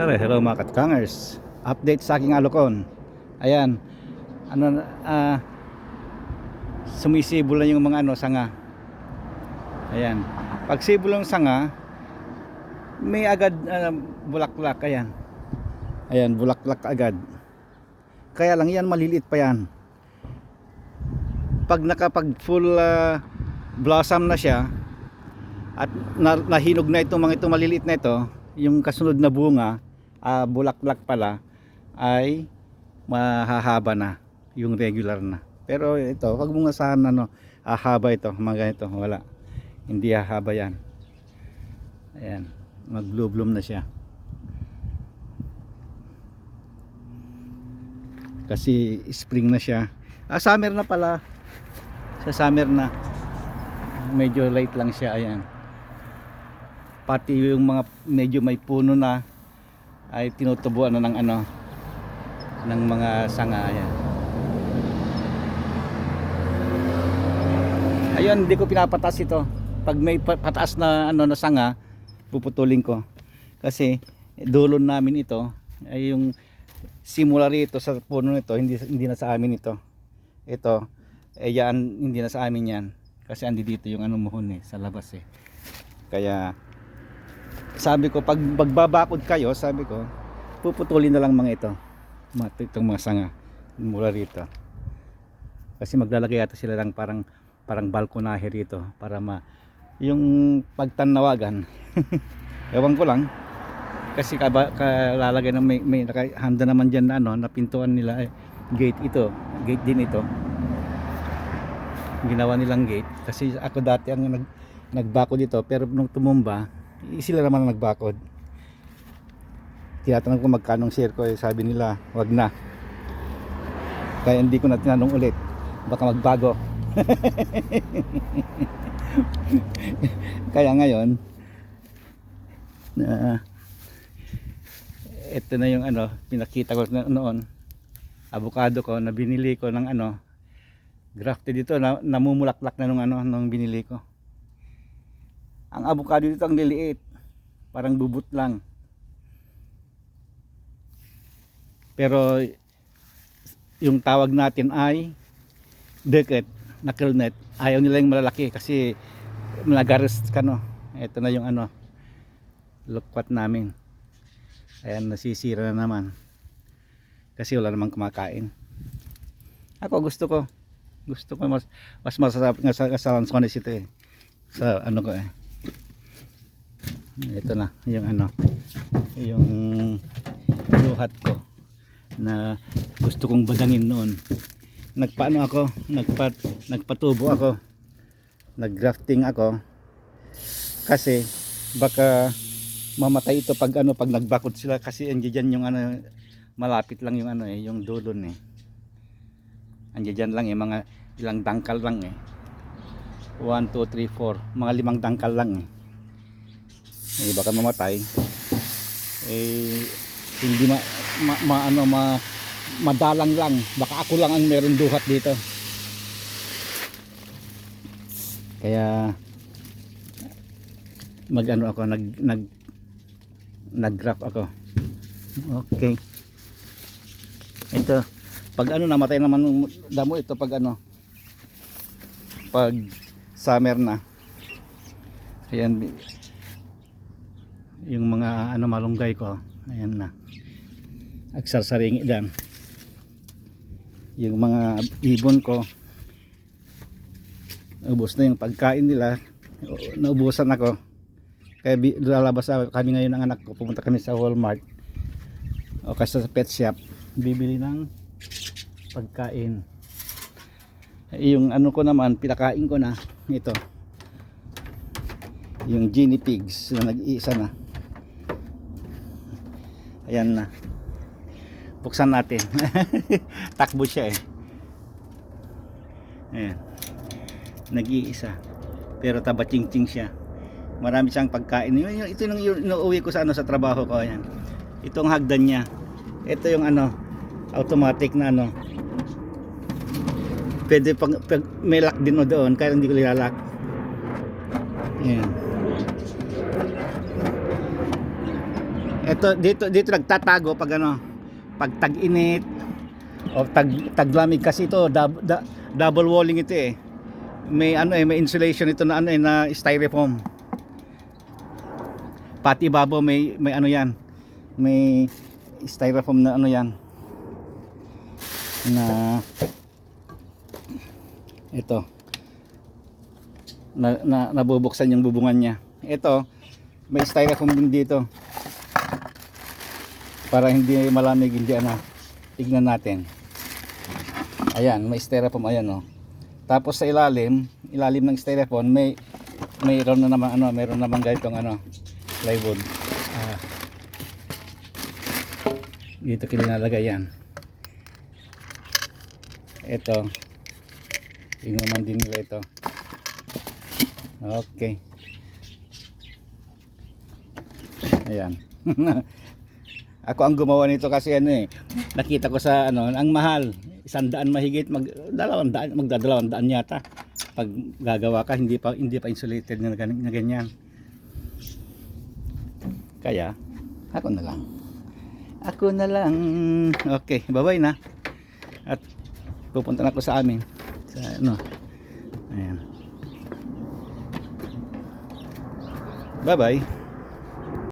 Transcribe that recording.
Hello, hello mga katkangers. Update sa aking alokon. Ayan. Ano ah sumisibol na yung mga ano sanga. Ayan. Pag sibol ng sanga, may agad ah, bulaklak ayan. Ayan, bulaklak agad. Kaya lang yan maliliit pa yan. Pag nakapag full ah, blossom na siya at na, nahinog na itong mga itong maliliit na ito, yung kasunod na bunga, ah, bulaklak pala ay mahahaba na yung regular na. Pero ito, wag mong asahan na no, ahaba ito, mga ganito, wala. Hindi hahaba yan. Ayan, mag blue bloom na siya. Kasi spring na siya. Ah, summer na pala. Sa summer na. Medyo late lang siya, ayan. Pati yung mga medyo may puno na ay tinutubuan na ng ano ng mga sanga ayan. Ayun, hindi ko pinapatas ito. Pag may pa- pataas na ano na sanga, puputulin ko. Kasi dulo namin ito ay yung simula rito sa puno nito, hindi hindi na sa amin ito. Ito, eh yan, hindi na sa amin yan. Kasi andi dito yung ano muhon eh, sa labas eh. Kaya sabi ko pag magbabakod kayo, sabi ko, puputulin na lang mga ito. Mga itong mga sanga mula rito. Kasi maglalagay yata sila lang parang parang balkonahe rito para ma yung pagtanawagan. Ewan ko lang. Kasi kaba, kalalagay ng may, may nakahanda naman dyan na ano, na pintuan nila eh, gate ito. Gate din ito. Ginawa nilang gate. Kasi ako dati ang nag, nagbakod dito pero nung tumumba, sila naman ang nagbakod. Tinatanong ko magkanong share ko, eh, sabi nila, wag na. Kaya hindi ko na tinanong ulit. Baka magbago. Kaya ngayon, na ito na yung ano, pinakita ko na, noon. Avocado ko na binili ko ng ano, grafted dito na namumulaklak na nung ano nung binili ko. Ang avocado dito ang liliit. Parang bubut lang. Pero yung tawag natin ay deket, knucklenet. Ayaw nila yung malalaki kasi malagaris ka no. Ito na yung ano lukwat namin. Ayan nasisira na naman. Kasi wala namang kumakain. Ako gusto ko. Gusto ko mas mas masarap nga sa kasalan sa ito eh. Sa ano ko eh. Ito na yung ano yung luhat ko na gusto kong badangin noon. Nagpaano ako, nagpat nagpatubo ako. Naggrafting ako kasi baka mamatay ito pag ano pag nagbakod sila kasi andiyan yung ano malapit lang yung ano eh yung dulon eh. Andiyan lang eh mga ilang dangkal lang eh. 1 2 3 4 mga limang dangkal lang eh. Eh baka mamatay. Eh hindi ma, ma, ma- ano ma madalang lang. Baka ako lang ang meron duhat dito. Kaya mag ano ako nag nag nag graph ako. Okay. Ito pag ano namatay naman damo ito pag ano pag summer na. Ayan yung mga ano malunggay ko. Ayan na. Agsarsaringi dyan. Yung mga ibon ko ubos na yung pagkain nila. Naubusan ako. Kaya lalabas kami ngayon ng anak ko. Pumunta kami sa Walmart. O kasi sa pet shop. Bibili ng pagkain. Yung ano ko naman pinakain ko na ito. Yung guinea pigs na nag-iisa na ayan na. Buksan natin. Takbo siya eh. Ayan. Nag-iisa. Pero taba ching ching siya. Marami siyang pagkain. Ito yung inuuwi ko sa ano sa trabaho ko. Ayan. Itong hagdan niya. Ito yung ano automatic na ano. Pwede pag, pag may lock din o doon kaya hindi ko lilalak ayan Ito dito dito nagtatago pag ano, pag tag-init o tag taglamig kasi ito dab, da- double walling ito eh. May ano eh may insulation ito na ano eh na styrofoam. Pati ibabaw may may ano yan. May styrofoam na ano yan. Na ito na, na nabubuksan yung bubungan niya. Ito, may styrofoam din dito. Para hindi malamig, hindi ano. Tignan natin. Ayan, may styrofoam ayan oh. Tapos sa ilalim, ilalim ng styrofoam may mayroon na naman ano, mayroon naman ganitong ano, plywood. Ah. Dito kilinalagay yan. Ito. Naman din nila ito. Okay. Ayan. Ako ang gumawa nito kasi ano eh. Nakita ko sa ano, ang mahal. Isang daan mahigit, mag dalawang daan, magdadalawang daan yata. Pag gagawa ka, hindi pa hindi pa insulated na, na ganyan. Kaya, ako na lang. Ako na lang. Okay, bye-bye na. At pupunta na ako sa amin. Sa ano. Ayan. Bye-bye.